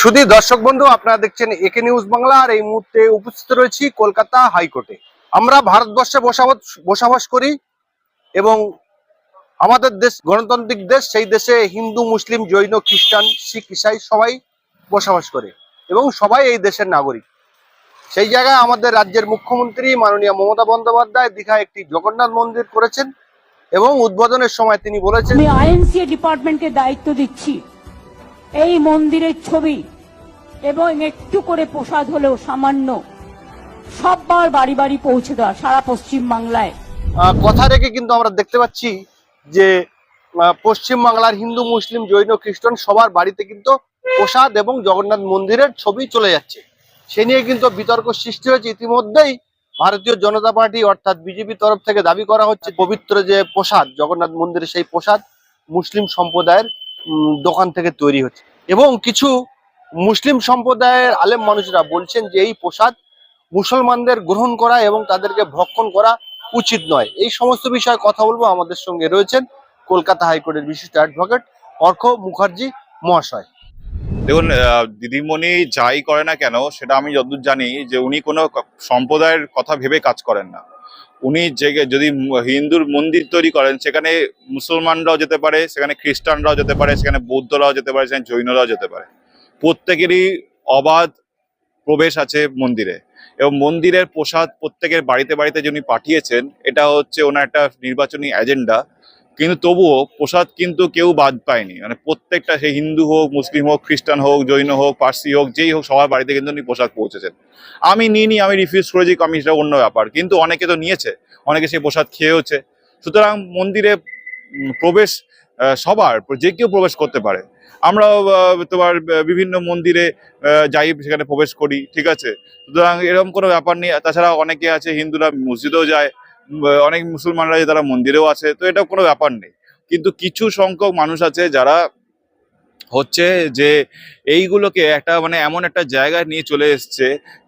শুধু দর্শক বন্ধু, আপনারা দেখছেন একে নিউজ বাংলা, আর এই মুহূর্তে উপস্থিত রয়েছি কলকাতা হাইকোর্টে। আমরা ভারতবর্ষে বসবাস করি এবং আমাদের দেশ গণতান্ত্রিক দেশ, সেই দেশে হিন্দু, মুসলিম, জৈন, খ্রিস্টান, শিখ, ইসাই সবাই বসবাস করে এবং সবাই এই দেশের নাগরিক। সেই জায়গায় আমাদের রাজ্যের মুখ্যমন্ত্রী মাননীয় মমতা বন্দ্যোপাধ্যায় দীঘায় একটি জগন্নাথ মন্দির করেছেন এবং উদ্বোধনের সময় তিনি বলেছেন আইএনসি ডিপার্টমেন্টকে দায়িত্ব দিচ্ছি। এই মন্দিরের ছবি। এবং একটু করে প্রসাদ হলেও সামান্য। সববার বাড়ি বাড়ি পৌঁছে দেওয়া সারা পশ্চিম বাংলায়। কথা রেখে কিন্তু আমরা দেখতে পাচ্ছি যে পশ্চিম বাংলার হিন্দু, মুসলিম, জৈন, খ্রিস্টান সবার বাড়িতে কিন্তু প্রসাদ এবং জগন্নাথ মন্দিরের ছবি চলে যাচ্ছে। সে নিয়ে কিন্তু বিতর্ক সৃষ্টি হয়েছে। ইতিমধ্যেই ভারতীয় জনতা পার্টি অর্থাৎ বিজেপি তরফ থেকে দাবি করা হচ্ছে পবিত্র যে প্রসাদ, জগন্নাথ মন্দিরের সেই প্রসাদ মুসলিম সম্প্রদায়ের দোকান থেকে তৈরি হচ্ছে। এবং কিছু মুসলিম সম্প্রদায়ের আলেম মানুষরা বলছেন যে এই প্রসাদ মুসলমানদের গ্রহণ করা এবং তাদেরকে ভক্ষণ করা উচিত নয়। এই সমস্ত বিষয়ে কথা বলব। আমাদের সঙ্গে রয়েছেন কলকাতা হাইকোর্টের বিশিষ্ট অ্যাডভোকেট অর্ক মুখার্জি মহাশয়। দেখুন দিদিমণি যাই করে না কেন, সেটা আমি যতদূর জানি যে উনি কোনো সম্প্রদায়ের কথা ভেবে কাজ করেন না। উনি যে যদি হিন্দুর মন্দির তৈরি করেন, সেখানে মুসলমানরাও যেতে পারে, সেখানে খ্রিস্টানরাও যেতে পারে, সেখানে বৌদ্ধরাও যেতে পারে, সেখানে জৈনরাও যেতে পারে। প্রত্যেকেরই অবাধ প্রবেশ আছে মন্দিরে। এবং মন্দিরের প্রসাদ প্রত্যেকের বাড়িতে বাড়িতে যে উনি পাঠিয়েছেন, এটা হচ্ছে ওনার একটা নির্বাচনী এজেন্ডা কিন্তু তবুও প্রসাদ কিন্তু কেউ বাদ পায়নি। মানে প্রত্যেকটা সে হিন্দু হোক মুসলিম হোক খ্রিস্টান হোক জৈন হোক পার্সি হোক যেই হোক সবার বাড়িতে কিন্তু উনি প্রসাদ পৌঁছেছেন। আমি নিইনি আমি রিফিউজ করেছি আমি সেটা অন্য ব্যাপার কিন্তু অনেকে তো নিয়েছে অনেকে সেই প্রসাদ খেয়েওছে। সুতরাং মন্দিরে প্রবেশ সবার যে কেউ প্রবেশ করতে পারে। আমরাও আহ, তোমার বিভিন্ন মন্দিরে যাই সেখানে প্রবেশ করি ঠিক আছে? সুতরাং এরকম কোনো ব্যাপার নেই। তাছাড়া অনেকে আছে হিন্দুরা মসজিদেও যায় অনেক মুসলমানরা যে তারা মন্দিরেও আছে, তো এটা কোনো ব্যাপার নেই। কিন্তু কিছু সংখ্যক মানুষ আছে যারা হচ্ছে যে এইগুলোকে একটা মানে এমন একটা জায়গায় নিয়ে চলে এসছে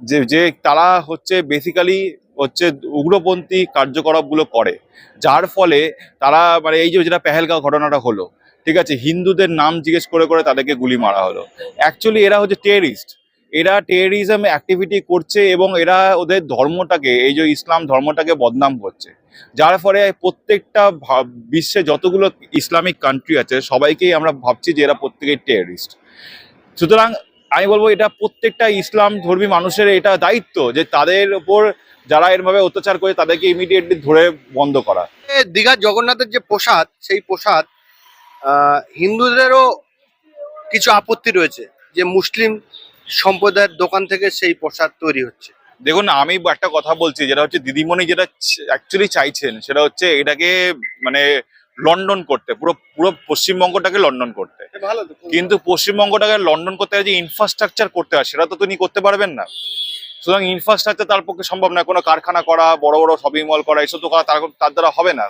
যে যে তারা হচ্ছে বেসিক্যালি হচ্ছে উগ্রপন্থী কার্যকলাপগুলো করে। যার ফলে তারা মানে এই যে যেটা পেহেলগাঁও ঘটনাটা হলো, ঠিক আছে? হিন্দুদের নাম জিজ্ঞেস করে করে তাদেরকে গুলি মারা হলো। অ্যাকচুয়ালি এরা হচ্ছে টেরিস্ট এরা টেরিজম অ্যাক্টিভিটি করছে এবং এরা ওদের ধর্মটাকে, এই যে ইসলাম ধর্মটাকে বদনাম করছে। যার ফলে প্রত্যেকটা বিশ্বে যতগুলো ইসলামিক কান্ট্রি আছে, সবাইকেই আমরা ভাবছি যে এরা প্রত্যেকেই টেরিস্ট সুতরাং আমি বলব, এটা প্রত্যেকটা ইসলাম ধর্মী মানুষের এটা দায়িত্ব যে তাদের ওপর যারা এরভাবে অত্যাচার করে, তাদেরকে ইমিডিয়েটলি ধরে বন্ধ করা। দীঘার জগন্নাথের যে প্রসাদ, সেই প্রসাদ হিন্দুদেরও কিছু আপত্তি রয়েছে যে মুসলিম সম্প্রদায়ের দোকান থেকে সেই প্রসাদ তৈরি হচ্ছে। দেখুন আমি একটা কথা বলছি যেটা হচ্ছে দিদিমণি যেটা অ্যাকচুয়ালি চাইছেন সেটা হচ্ছে এটাকে মানে লন্ডন করতে পুরো পুরো পশ্চিমবঙ্গটাকে লন্ডন করতে। কিন্তু পশ্চিমবঙ্গটাকে লন্ডন করতে যে ইনফ্রাস্ট্রাকচার করতে হয় সেটা তো তিনি করতে পারবেন না। সুতরাং ইনফ্রাস্ট্রাকচার তার পক্ষে সম্ভব না কোনো কারখানা করা বড় বড় শপিং মল করা এসব তো করা তার তার দ্বারা হবে না।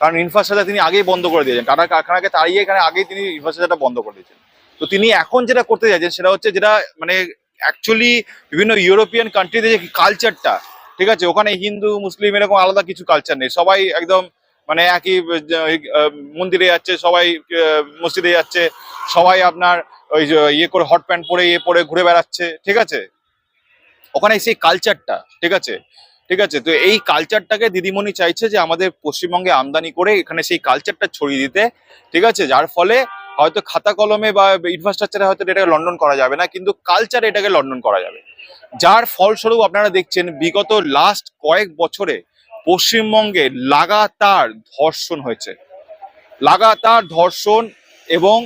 কারণ ইনফ্রাস্ট্রাকচার তিনি আগেই বন্ধ করে দিয়েছেন। টাটা কারখানাকে তাড়িয়ে এখানে আগেই তিনি ইনফ্রাস্ট্রাকচারটা বন্ধ করে দিয়েছেন। তো তিনি এখন যেটা করতে চাইছেন সেটা হচ্ছে যেটা মানে অ্যাকচুয়ালি বিভিন্ন ইউরোপিয়ান কান্ট্রিতে যে কালচারটা ঠিক আছে? ওখানে হিন্দু, মুসলিম এরকম আলাদা কিছু কালচার নেই। সবাই একদম মানে একই মন্দিরে যাচ্ছে, সবাই মসজিদে যাচ্ছে, সবাই আপনার ওই ইয়ে করে হট প্যান্ট পরে ইয়ে পরে ঘুরে বেড়াচ্ছে, ঠিক আছে? ওখানে সেই কালচারটা ঠিক আছে? ঠিক আছে? তো এই কালচারটাকে দিদিমণি চাইছে যে আমাদের পশ্চিমবঙ্গে আমদানি করে এখানে সেই কালচারটা ছড়িয়ে দিতে, ঠিক আছে? যার ফলে হয়তো খাতা কলমে বা ইনফ্রাস্ট্রাকচারে হয়তো এটাকে লন্ডন করা যাবে না, কিন্তু কালচারে এটাকে লন্ডন করা যাবে। যার ফলস্বরূপ আপনারা দেখছেন, বিগত লাস্ট কয়েক বছরে পশ্চিমবঙ্গে লাগাতার ধর্ষণ হয়েছে। লাগাতার ধর্ষণ এবং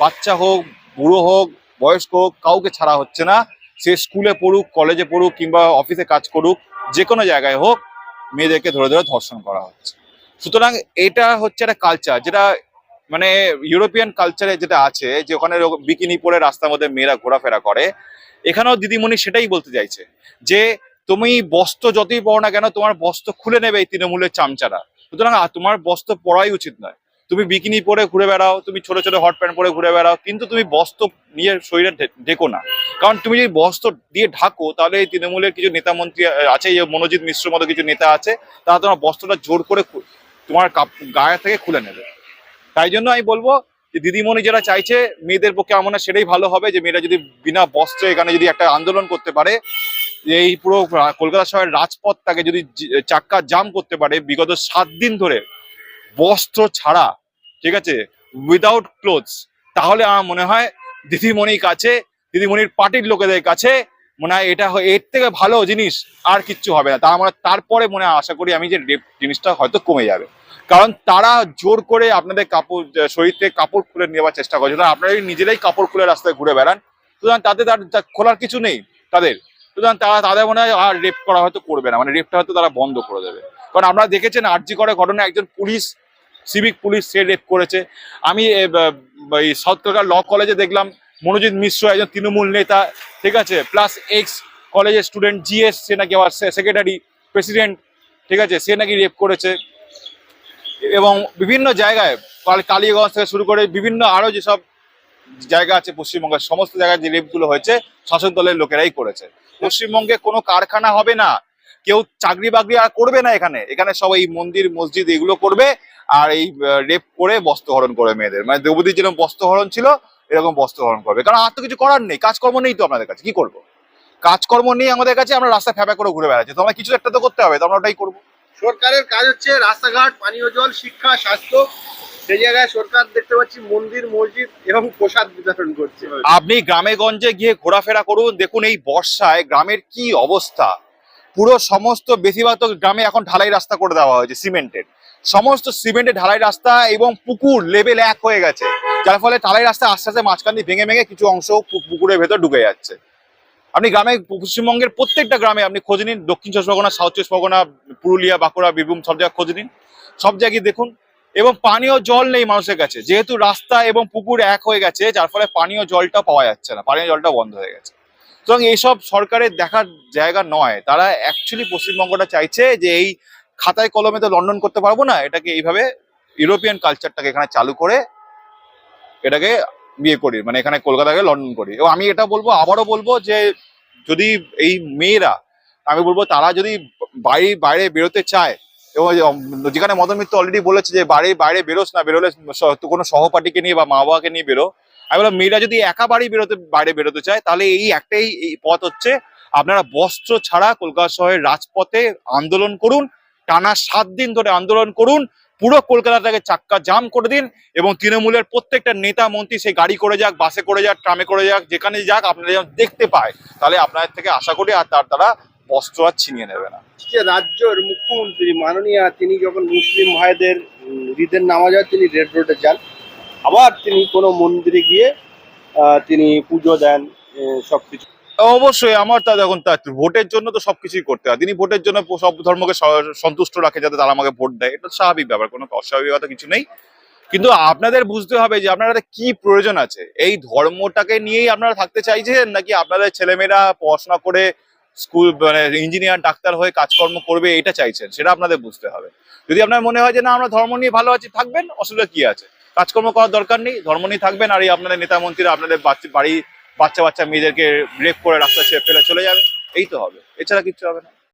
বাচ্চা হোক, বুড়ো হোক, বয়স্ক হোক, কাউকে ছাড়া হচ্ছে না। সে স্কুলে পড়ুক কলেজে পড়ুক কিংবা অফিসে কাজ করুক যে কোনো জায়গায় হোক, মেয়েদেরকে ধরে ধরে ধর্ষণ করা হচ্ছে। সুতরাং এটা হচ্ছে একটা কালচার যেটা মানে ইউরোপিয়ান কালচারে যেটা আছে, যে ওখানে বিকিনি পরে রাস্তার মধ্যে মেয়েরা ঘোরাফেরা করে, এখানেও দিদিমণি সেটাই বলতে চাইছে, যে তুমি বস্ত্র যতই পরো না কেন, তোমার বস্ত্র খুলে নেবে এই তৃণমূলের চামচারা। সুতরাং তোমার বস্ত্র পরাই উচিত নয়। তুমি বিকিনি পরে ঘুরে বেড়াও, তুমি ছোট ছোট হট প্যান্ট পরে ঘুরে বেড়াও, কিন্তু তুমি বস্ত্র নিয়ে শরীরে ঢেকো না। কারণ তুমি যদি বস্ত্র দিয়ে ঢাকো, তাহলে এই তৃণমূলের কিছু নেতা মন্ত্রী আছে মনোজিৎ মিশ্র মতো কিছু নেতা আছে, তারা তোমার বস্ত্রটা জোর করে তোমার গায়ে থেকে খুলে নেবে। তাই জন্য আমি বলব যে দিদিমণি যেটা চাইছে, মেয়েদের পক্ষে আমার সেটাই ভালো হবে যে মেয়েরা যদি বিনা বস্ত্রে এখানে যদি একটা আন্দোলন করতে পারে এই পুরো কলকাতা শহরের রাজপথ তাকে যদি চাক্কা জাম করতে পারে বিগত সাত দিন ধরে, বস্ত্র ছাড়া, ঠিক আছে উইদাউট ক্লোথস তাহলে আমার মনে হয় দিদিমণির কাছে, দিদিমণির পার্টির লোকেদের কাছে মনে হয় এটা এর থেকে ভালো জিনিস আর কিচ্ছু হবে না। তার মানে তারপরে মনে আশা করি আমি যে রেপ জিনিসটা হয়তো কমে যাবে। কারণ তারা জোর করে আপনাদের কাপড় শরীর থেকে কাপড় খুলে নেওয়ার চেষ্টা করছে আপনারা নিজেরাই কাপড় খুলে রাস্তায় ঘুরে বেড়ান, সুতরাং তাদের তার খোলার কিছু নেই তাদের। সুতরাং তারা, তাদের মনে হয় আর রেপ করা হয়তো করবে না। মানে রেপটা হয়তো তারা বন্ধ করে দেবে। কারণ আপনারা দেখেছেন আরজি করে ঘটনা একজন পুলিশ, সিভিক পুলিশ সে রেপ করেছে। আমি সাউথ কলকাতা ল কলেজে দেখলাম মনোজিৎ মিশ্র একজন তৃণমূল নেতা, ঠিক আছে? প্লাস এক্স কলেজের স্টুডেন্ট জিএস সে নাকি আবার সেক্রেটারি প্রেসিডেন্ট ঠিক আছে? সে নাকি রেপ করেছে। এবং বিভিন্ন জায়গায়, কাল- কালীগঞ্জ থেকে শুরু করে বিভিন্ন আরও যেসব জায়গা আছে পশ্চিমবঙ্গের, সমস্ত জায়গায় যে রেপগুলো হয়েছে, শাসক দলের লোকেরাই করেছে। পশ্চিমবঙ্গে কোনো কারখানা হবে না। কেউ চাকরি বাকরি আর করবে না এখানে। এখানে সব এই মন্দির, মসজিদ, এগুলো করবে আর এই রেপ করে বস্ত্রহরণ করে মেয়েদের। মানে দ্রৌপদীর যেরকম বস্ত্রহরণ ছিল এরকম বস্ত্রহরণ করবে। কারণ আর তো কিছু করার নেই কাজকর্ম নেই তো আপনাদের কাছে কি করব? কাজকর্ম নেই আমাদের কাছে আমরা রাস্তায় ফ্যাপা করে ঘুরে বেড়াচ্ছি। তো আমরা কিছু একটা তো করতে হবে তো আমরা ওটাই করব। সরকারের কাজ হচ্ছে রাস্তাঘাট পানীয় জল শিক্ষা স্বাস্থ্য। সেই জায়গায় সরকার দেখতে পাচ্ছি মন্দির মসজিদ এবং প্রসাদ বিতরণ করছে। আপনি গ্রামে গঞ্জে গিয়ে ঘোরাফেরা করুন দেখুন এই বর্ষায় গ্রামের কি অবস্থা। পুরো সমস্ত বেশিরভাগ তো গ্রামে এখন ঢালাই রাস্তা করে দেওয়া হয়েছে সিমেন্টের। সমস্ত সিমেন্টের ঢালাই রাস্তা এবং পুকুর লেভেল এক হয়ে গেছে। যার ফলে ঢালাই রাস্তা আস্তে আস্তে মাঝখান দিয়ে ভেঙে ভেঙে কিছু অংশ পুকুরের ভেতর ঢুকে যাচ্ছে। আপনি গ্রামে, পশ্চিমবঙ্গের প্রত্যেকটা গ্রামে আপনি খোঁজ নিন, দক্ষিণ চব্বিশ পরগনা, সাউথ চব্বিশ পরগনা, পুরুলিয়া, বাঁকুড়া, বীরভূম সব জায়গায় খোঁজ নিন। সব জায়গায় দেখুন, এবং পানীয় জল নেই মানুষের কাছে। যেহেতু রাস্তা এবং পুকুর এক হয়ে গেছে, যার ফলে পানীয় জলটা পাওয়া যাচ্ছে না, পানীয় জলটা বন্ধ হয়ে গেছে। সুতরাং এইসব সরকারের দেখার জায়গা নয়। তারা অ্যাকচুয়ালি পশ্চিমবঙ্গটা চাইছে যে এই খাতায় কলমে তো লন্ডন করতে পারব না, এটাকে এইভাবে ইউরোপিয়ান কালচারটাকে এখানে চালু করে এটাকে বিয়ে করি মানে এখানে কলকাতাকে লন্ডন করি। এবং আমি এটা বলব, আবারও বলব যে যদি এই মেয়েরা, আমি বলব তারা যদি বাইরে বাইরে বেরোতে চায়, এবং যেখানে মদন মিত্র অলরেডি বলেছে যে বাড়ি, বাইরে বেরোস না, বেরোলে কোনো সহপাঠীকে নিয়ে বা মা বাবাকে নিয়ে বেরো। আমি বললাম, মেয়েরা যদি একা বাড়ি বেরোতে, বাইরে বেরোতে চায়, তাহলে এই একটাই এই পথ হচ্ছে, আপনারা বস্ত্র ছাড়া কলকাতা শহরের রাজপথে আন্দোলন করুন, টানা সাত দিন ধরে আন্দোলন করুন পুরো কলকাতাটাকে চাক্কা জাম করে দিন এবং তৃণমূলের প্রত্যেকটা নেতা মন্ত্রী সে গাড়ি করে যাক বাসে করে যাক ট্রামে করে যাক যেখানে যাক আপনারা যেন দেখতে পায় তাহলে আপনাদের থেকে আশা করি আর তার তারা বস্ত্র আর ছিনিয়ে নেবে না। যে রাজ্যের মুখ্যমন্ত্রী মাননীয়া তিনি যখন মুসলিম ভাইদের ঈদের নামাজ হয় তিনি রেড রোডে যান। আবার তিনি কোনো মন্দিরে গিয়ে তিনি পুজো দেন আহ, সবকিছু। অবশ্যই আমার তা দেখুন, তা ভোটের জন্য তো সবকিছুই করতে হয়। তিনি ভোটের জন্য সব ধর্মকে সন্তুষ্ট রাখে যাতে তারা আমাকে ভোট দেয়। এটা স্বাভাবিক ব্যাপার, কোনো অস্বাভাবিকতা কিছু নেই। কিন্তু আপনাদের বুঝতে হবে যে আপনারা কি প্রয়োজন আছে। এই ধর্মটাকে নিয়েই আপনারা থাকতে চাইছেন নাকি আপনাদের ছেলেমেয়েরা পড়াশোনা করে স্কুল মানে ইঞ্জিনিয়ার, ডাক্তার হয়ে কাজকর্ম করবে এটা চাইছেন? সেটা আপনাদের বুঝতে হবে। যদি আপনার মনে হয় যে না, আমরা ধর্ম নিয়ে ভালো আছি, থাকবেন, অসুবিধা কি আছে? কাজকর্ম করার দরকার নেই, ধর্ম নিয়ে থাকবেন, আর এই আপনাদের নেতা মন্ত্রীরা, আপনাদের বাড়ি বাচ্চা বাচ্চা মেয়েদেরকে রেপ করে রাস্তা ছেড়ে ফেলে চলে যাবে। এই তো হবে। এছাড়া কিচ্ছু হবে না।